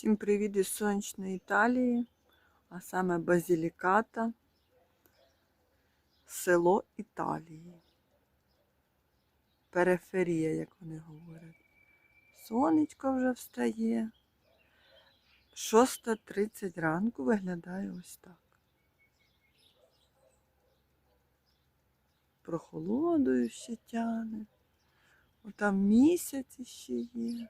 Всім привіт із сонячної Італії, а саме Базіліката, село Італії. Периферія, як вони говорять. Сонечко вже встає. 6.30 ранку виглядає ось так. Прохолодою ще тяне. Отам місяць ще є.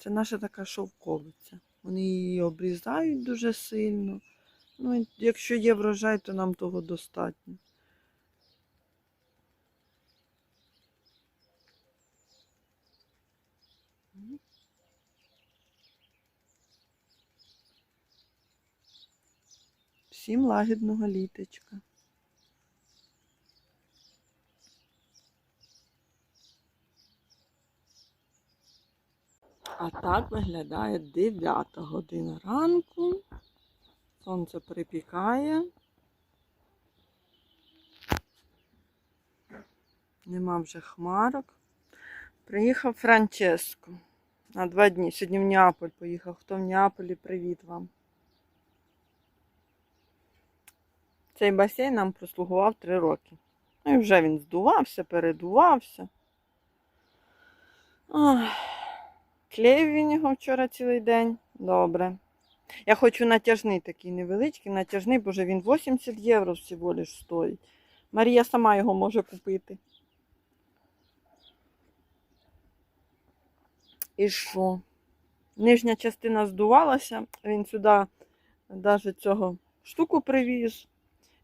Це наша така шовковиця. Вони її обрізають дуже сильно. Ну, якщо є врожай, то нам того достатньо. Всім лагідного літочка. А так виглядає 9 година ранку. Сонце припікає. Нема вже хмарок. Приїхав Франческо на два дні. Сьогодні в Неаполь поїхав. Хто в Неаполі, привіт вам. Цей басейн нам прослугував три роки. Ну і вже він здувався, передувався. Ох. Клеїв він його вчора цілий день. Добре. Я хочу натяжний такий невеличкий, натяжний, бо вже він 80 євро всього лиш стоїть. Марія сама його може купити. І що? Нижня частина здувалася, він сюди навіть цього штуку привіз,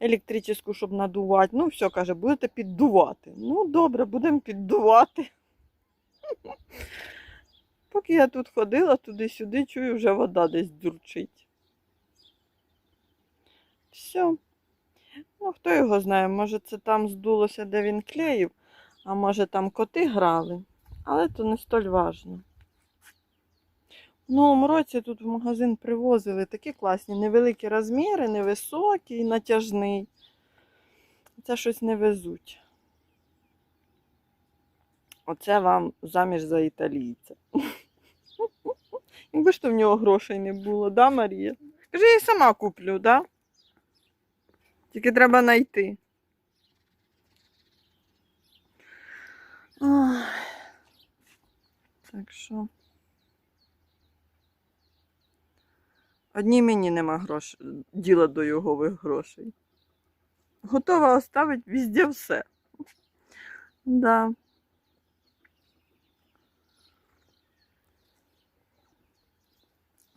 електричну, щоб надувати. Ну, все, каже, будете піддувати. Ну, добре, будемо піддувати. Поки я тут ходила туди-сюди, чую, вже вода десь дурчить. Все. Ну, хто його знає, може це там здулося, де він клеїв, а може там коти грали, але то не столь важно. В новому році тут в магазин привозили такі класні, невеликі розміри, невисокі, натяжний. Це щось не везуть. Оце вам заміж за італійця. Якби ж то в нього грошей не було, да, Марія? Каже, я сама куплю, да? Тільки треба знайти. Так що. Одній мені нема грош... діла до його грошей. Готова оставити везде все. Да.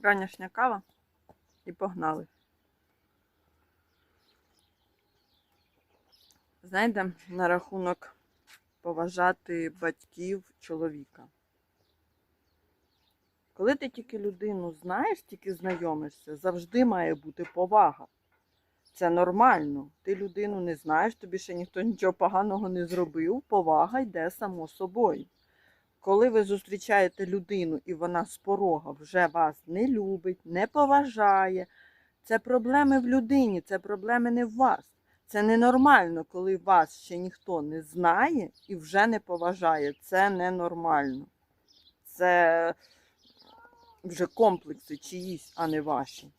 Ранішня кава і погнали. Знаєте, на рахунок поважати батьків чоловіка. Коли ти тільки людину знаєш, тільки знайомишся, завжди має бути повага. Це нормально. Ти людину не знаєш, тобі ще ніхто нічого поганого не зробив, повага йде само собою. Коли ви зустрічаєте людину і вона з порога вже вас не любить, не поважає, це проблеми в людині, це проблеми не в вас. Це ненормально, коли вас ще ніхто не знає і вже не поважає. Це ненормально. Це вже комплекси чиїсь, а не ваші.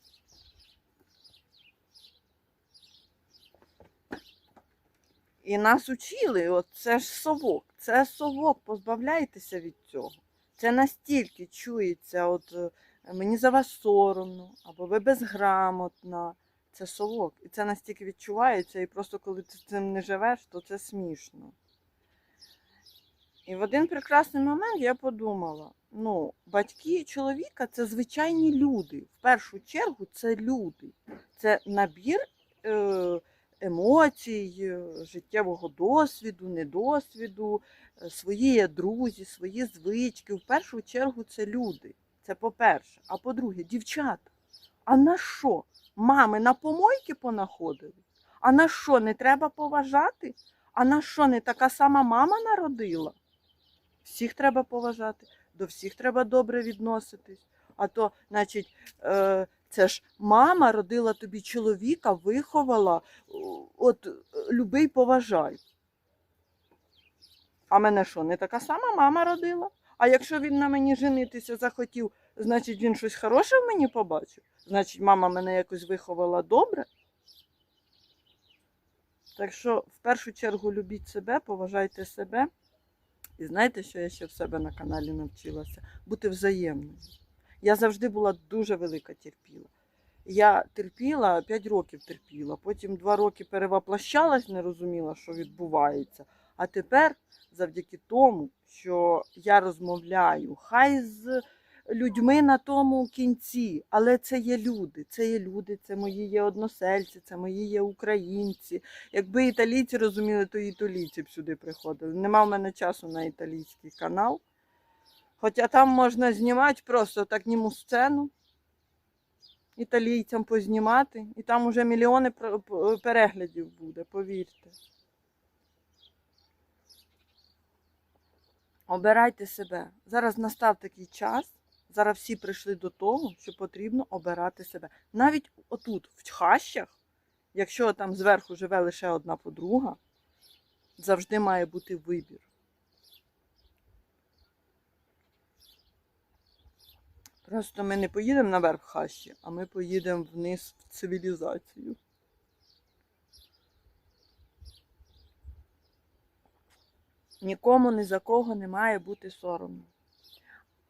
І нас учили, от це ж совок, це совок, позбавляйтеся від цього. Це настільки чується, от е, мені за вас соромно, або ви безграмотна. Це совок. І це настільки відчувається, і просто коли ти цим не живеш, то це смішно. І в один прекрасний момент я подумала: ну, батьки чоловіка це звичайні люди. В першу чергу це люди. Це набір. Е- емоцій, е, життєвого досвіду, недосвіду, е, свої друзі, свої звички. В першу чергу це люди. Це по-перше. А по-друге, дівчата. А на що? Мами на помойки понаходили? А на що не треба поважати? А на що не така сама мама народила? Всіх треба поважати, до всіх треба добре відноситись. А то, значить, е, це ж мама родила тобі чоловіка, виховала, от любий поважай. А мене що, не така сама мама родила? А якщо він на мені женитися захотів, значить він щось хороше в мені побачив? Значить, мама мене якось виховала добре. Так що, в першу чергу, любіть себе, поважайте себе. І знаєте, що я ще в себе на каналі навчилася? Бути взаємною. Я завжди була дуже велика терпіла. Я терпіла, 5 років терпіла, потім 2 роки перевоплощалась, не розуміла, що відбувається. А тепер, завдяки тому, що я розмовляю, хай з людьми на тому кінці, але це є люди, це є люди, це мої є односельці, це мої є українці. Якби італійці розуміли, то і італійці б сюди приходили. Нема в мене часу на італійський канал. Хоча там можна знімати просто так німу сцену італійцям познімати, і там уже мільйони переглядів буде, повірте. Обирайте себе. Зараз настав такий час. Зараз всі прийшли до того, що потрібно обирати себе. Навіть отут, в хащах, якщо там зверху живе лише одна подруга, завжди має бути вибір. Просто ми не поїдемо наверх хащі, а ми поїдемо вниз в цивілізацію. Нікому ні за кого не має бути соромно.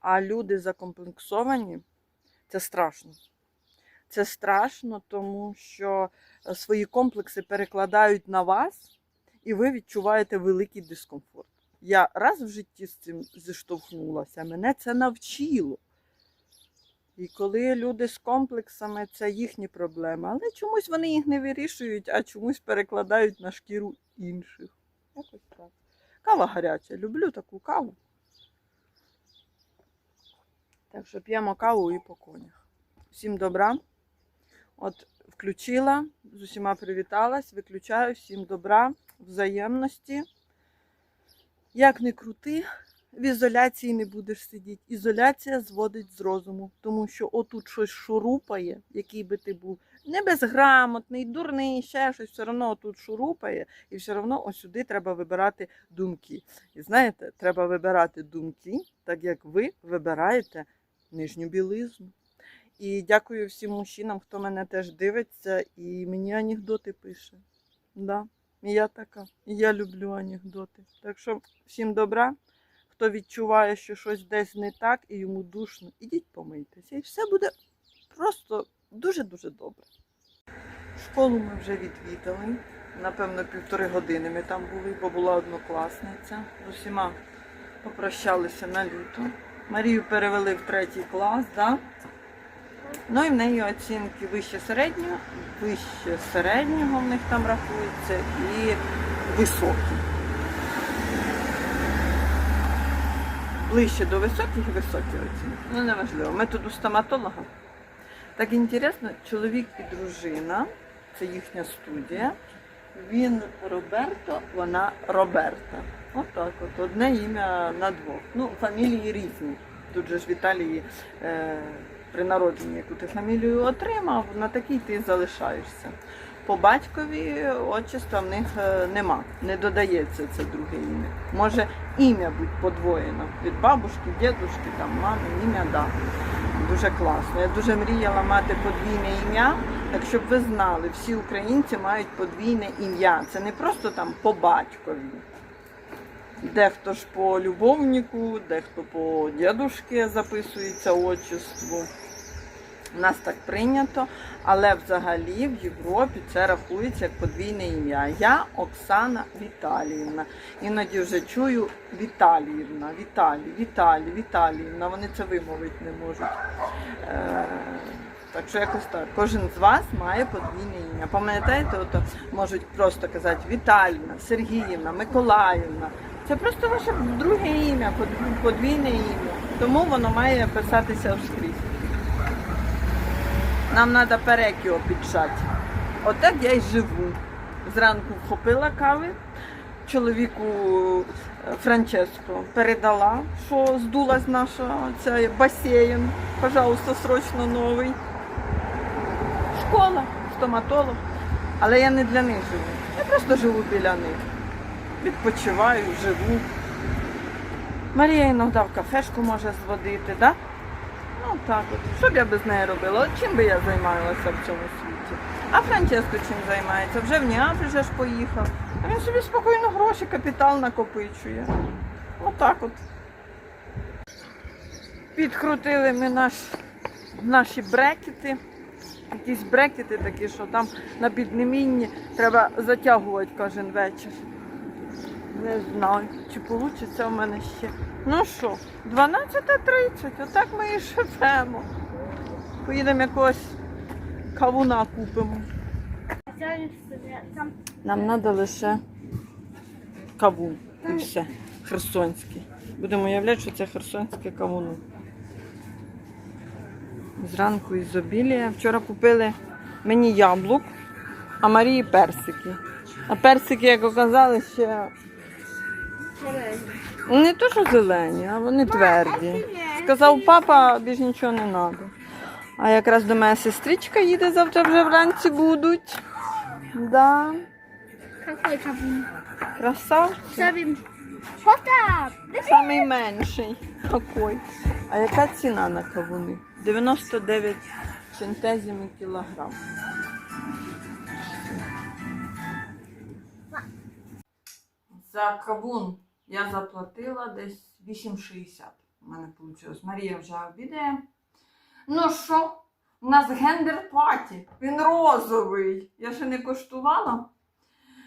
А люди закомплексовані це страшно. Це страшно, тому що е, свої комплекси перекладають на вас, і ви відчуваєте великий дискомфорт. Я раз в житті з цим зіштовхнулася, мене це навчило. І коли люди з комплексами, це їхні проблеми. Але чомусь вони їх не вирішують, а чомусь перекладають на шкіру інших. Якось так. Кава гаряча. Люблю таку каву. Так що п'ємо каву і по конях. Всім добра. От включила, з усіма привіталась, виключаю, всім добра, взаємності. Як не крути, в ізоляції не будеш сидіти. Ізоляція зводить з розуму, тому що отут щось шурупає, який би ти був не безграмотний, дурний, ще щось, все одно тут шурупає, і все одно ось сюди треба вибирати думки. І знаєте, треба вибирати думки, так як ви вибираєте нижню білизну. І дякую всім мужчинам, хто мене теж дивиться, і мені анекдоти пише. Да. Я така. І я люблю анекдоти. Так що всім добра. Хто відчуває, що щось десь не так і йому душно, ідіть помийтеся. І все буде просто дуже-дуже добре. Школу ми вже відвідали. Напевно, півтори години ми там були, бо була однокласниця. З усіма попрощалися на літо. Марію перевели в третій клас, да? ну і в неї оцінки вище середнього, вище середнього в них там рахується і високі. Ближче до високих високі оцінки. Ну, неважливо. Методу стоматолога. Так інтересно, чоловік і дружина, це їхня студія. Він Роберто, вона Роберта. Отак от, одне ім'я на двох. Ну, фамілії різні. Тут же ж в Італії е, при народженні, яку ти фамілію отримав, на такій ти залишаєшся. По батькові отчества в них е, нема, не додається це друге ім'я. Може ім'я бути подвоєно від бабушки, дідушки, там, мами, ім'я да. Дуже класно. Я дуже мріяла мати подвійне ім'я. Так щоб ви знали, всі українці мають подвійне ім'я. Це не просто там по батькові. Дехто ж по любовнику, дехто по дідушки записується отчеству. У нас так прийнято, але взагалі в Європі це рахується як подвійне ім'я. Я Оксана Віталіївна. Іноді вже чую Віталіївна, Віталій, Віталій, Віталіївна. Вони це вимовити не можуть. Е, так що якось так. Кожен з вас має подвійне ім'я. Пам'ятаєте, ото можуть просто казати Віталіївна, Сергіївна, Миколаївна. Це просто ваше друге ім'я, подвійне ім'я. Тому воно має писатися в вскрізь. Нам треба перекіо піджати. Отак я й живу. Зранку вхопила кави, чоловіку е, Франческо передала, що здулась наша цей басейн. Пожалуйста, срочно новий. Школа, стоматолог. Але я не для них живу. Я просто живу біля них. Відпочиваю, живу. Марія іноді в кафешку може зводити, да? Так от. Що б я без неї робила? От чим би я займалася в цьому світі? А Франческо чим займається? Вже в Неаполь же ж поїхав. А він собі спокійно гроші, капітал накопичує. Отак от. Підкрутили ми наш, наші брекети. Якісь брекети такі, що там на піднемінні треба затягувати кожен вечір. Не знаю, чи вийде в мене ще. Ну що, 12.30, отак ми і живемо. Поїдемо якогось кавуна купимо. Нам треба лише кавун і все. Херсонський. Будемо уявляти, що це херсонське кавуну. Зранку ізобілія. Вчора купили мені яблук, а Марії персики. А персики, як оказали, ще не то, що зелені, а вони тверді. Сказав папа, більш нічого не треба. А якраз до мене сестричка їде, завтра вже вранці будуть. Да. какой кавун? Красавчик. Самий менший. Какой. А яка ціна на кавуни? 99 центезів кілограм. За кавун я заплатила десь 8,60. У мене вийшло. Марія вже обідає. Ну що, у нас гендер паті. Він розовий. Я ще не коштувала.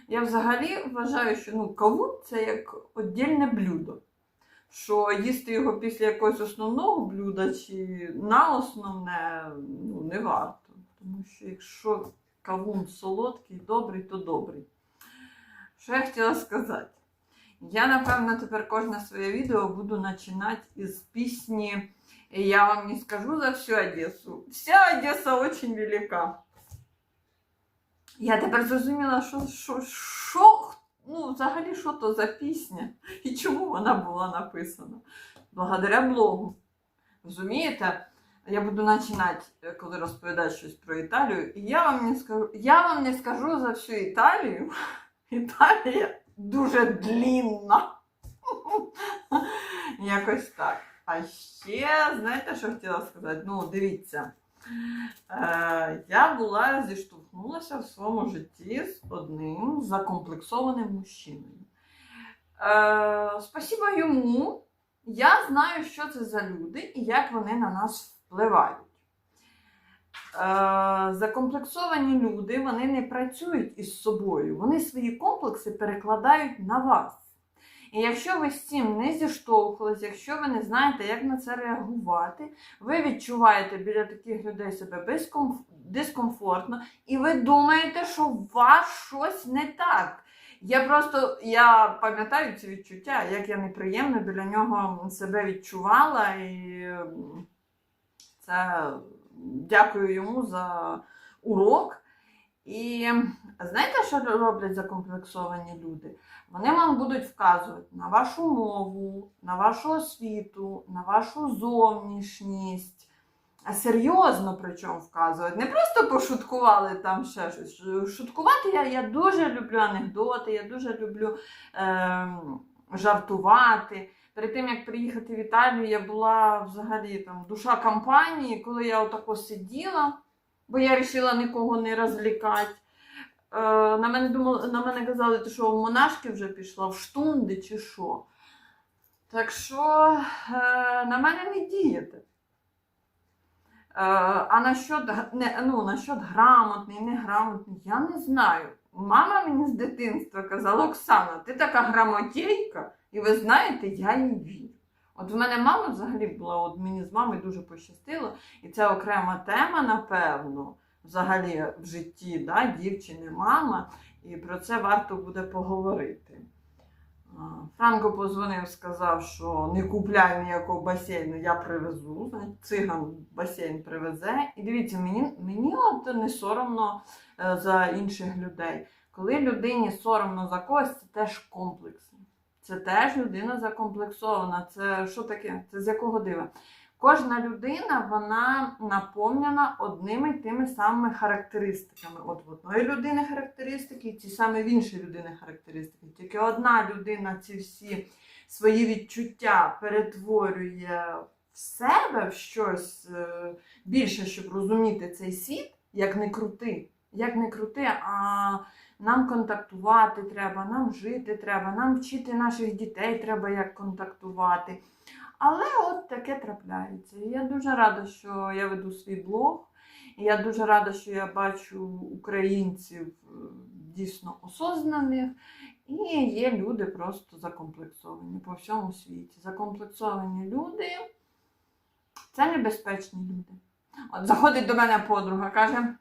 Я взагалі вважаю, що ну, кавун це як віддільне блюдо. Що їсти його після якогось основного блюда чи на основне ну, не варто. Тому що якщо кавун солодкий, добрий, то добрий. Що я хотіла сказати? Я, напевно, тепер кожне своє відео буду починати із пісні Я вам не скажу за всю Одесу. Вся Одеса очень велика. Я тепер зрозуміла, що, що, що ну, взагалі, що то за пісня і чому вона була написана. Благодаря блогу. Розумієте? Я буду починати, коли розповідати щось про Італію, і я вам не скажу, я вам не скажу за всю Італію. Італія дуже длінна. Якось так. А ще, знаєте, що хотіла сказати? Ну, дивіться. Е, я була зіштовхнулася в своєму житті з одним закомплексованим мужчиною. Е, спасіба йому, я знаю, що це за люди і як вони на нас впливають. Е, закомплексовані люди вони не працюють із собою, вони свої комплекси перекладають на вас. І якщо ви з цим не зіштовхувалися, якщо ви не знаєте, як на це реагувати, ви відчуваєте біля таких людей себе дискомфортно, і ви думаєте, що у вас щось не так. Я просто я пам'ятаю ці відчуття, як я неприємно біля нього себе відчувала, і це дякую йому за урок. І знаєте, що роблять закомплексовані люди? Вони вам будуть вказувати на вашу мову, на вашу освіту, на вашу зовнішність. А серйозно причому вказують. Не просто пошуткували там ще щось. Шуткувати я, я дуже люблю анекдоти, я дуже люблю е, жартувати. Перед тим, як приїхати в Італію, я була взагалі там душа компанії, коли я отако сиділа, бо я вирішила нікого не розлікати. Е, на мене думали, на мене казали, ти що в монашки вже пішла, в штунди чи що. Так що е, на мене не дієте. Е, а насчет, не, ну, насчет грамотний, неграмотний, я не знаю. Мама мені з дитинства казала, Оксана, ти така грамотійка, і ви знаєте, я їй вірю. От в мене мама взагалі була, от мені з мамою дуже пощастило, і це окрема тема, напевно, взагалі в житті да, дівчини, мама, і про це варто буде поговорити. Франко позвонив, сказав, що не купляй ніякого басейну, я привезу. Циган басейн привезе. І дивіться, мені, мені от не соромно е, за інших людей. Коли людині соромно за когось, це теж комплекс. Це теж людина закомплексована. Це що таке? Це з якого дива? Кожна людина вона наповнена одними тими самими характеристиками. От в одної людини характеристики, і ті самі в іншої людини характеристики. Тільки одна людина ці всі свої відчуття перетворює в себе в щось е, більше, щоб розуміти цей світ, як не крути. Як не крути, а нам контактувати треба, нам жити треба, нам вчити наших дітей треба як контактувати. Але от таке трапляється. Я дуже рада, що я веду свій блог. Я дуже рада, що я бачу українців е, дійсно осознаних. І є люди просто закомплексовані по всьому світі. Закомплексовані люди це небезпечні люди. От заходить до мене подруга, каже: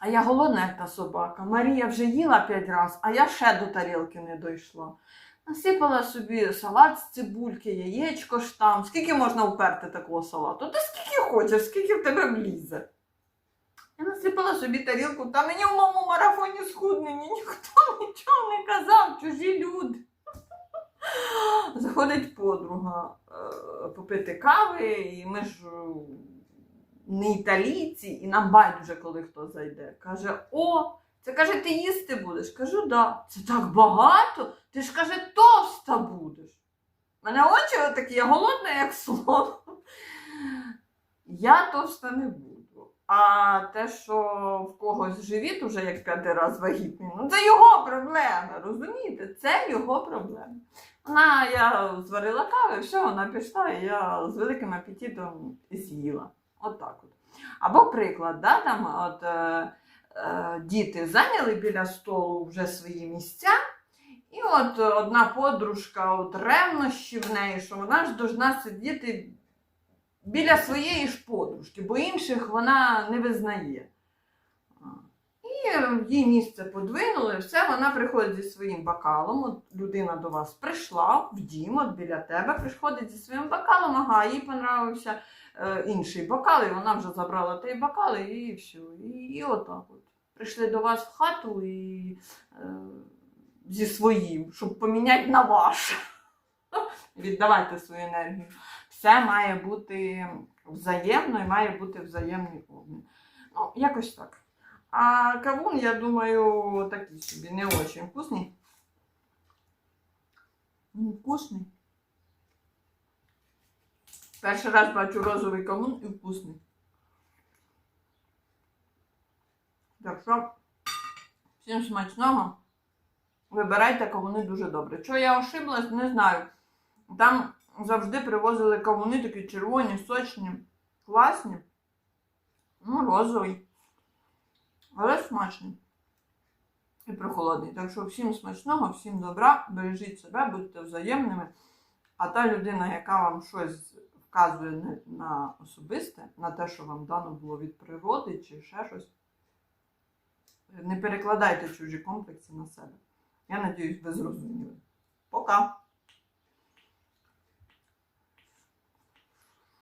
а я голодна, як та собака. Марія вже їла п'ять разів, а я ще до тарілки не дійшла. Насипала собі салат з цибульки, яєчко ж там. Скільки можна уперти такого салату? Та скільки хочеш, скільки в тебе влізе. Я насипала собі тарілку, та мені в моєму марафоні схуднені ніхто нічого не казав, чужі люди. Заходить подруга е, попити кави, і ми ж е, не італійці, і нам байдуже, коли хто зайде. Каже: О, це каже, ти їсти будеш? Кажу, да. Це так багато. Ти ж каже, товста будеш. У мене очі отакі, я голодна, як слон. Я товста не буду. А те, що в когось живіт уже як п'ятий раз вагітний, ну це його проблема, розумієте? Це його проблема. Вона, я зварила кави, все, вона пішла, і я з великим апетитом з'їла. От так от. Або приклад, да, там, от, е, діти зайняли біля столу вже свої місця, і от одна подружка, от ревнощі в неї, що вона ж должна сидіти біля своєї ж подружки, бо інших вона не визнає. Їй місце подвинули, все, вона приходить зі своїм бокалом. От людина до вас прийшла в дім, от біля тебе приходить зі своїм бокалом, ага, їй понравився е, інший бокал, і вона вже забрала той бокал, і все. І, і отак от. Прийшли до вас в хату і е, зі своїм, щоб поміняти на ваш. Віддавайте свою енергію. Все має бути взаємно і має бути взаємний обмін. Ну, якось так. А кавун, я думаю, такий собі, не очень вкусний. Вкусний. Перший раз бачу розовий кавун і вкусний. Так що, всім смачного. Вибирайте кавуни дуже добре. Чого я ошиблась, не знаю. Там завжди привозили кавуни такі червоні, сочні, класні. Ну, розовий. Але смачний. І прохолодний. Так що всім смачного, всім добра, бережіть себе, будьте взаємними. А та людина, яка вам щось вказує на, особисте, на те, що вам дано було від природи чи ще щось, не перекладайте чужі комплекси на себе. Я надіюсь, ви зрозуміли. Пока!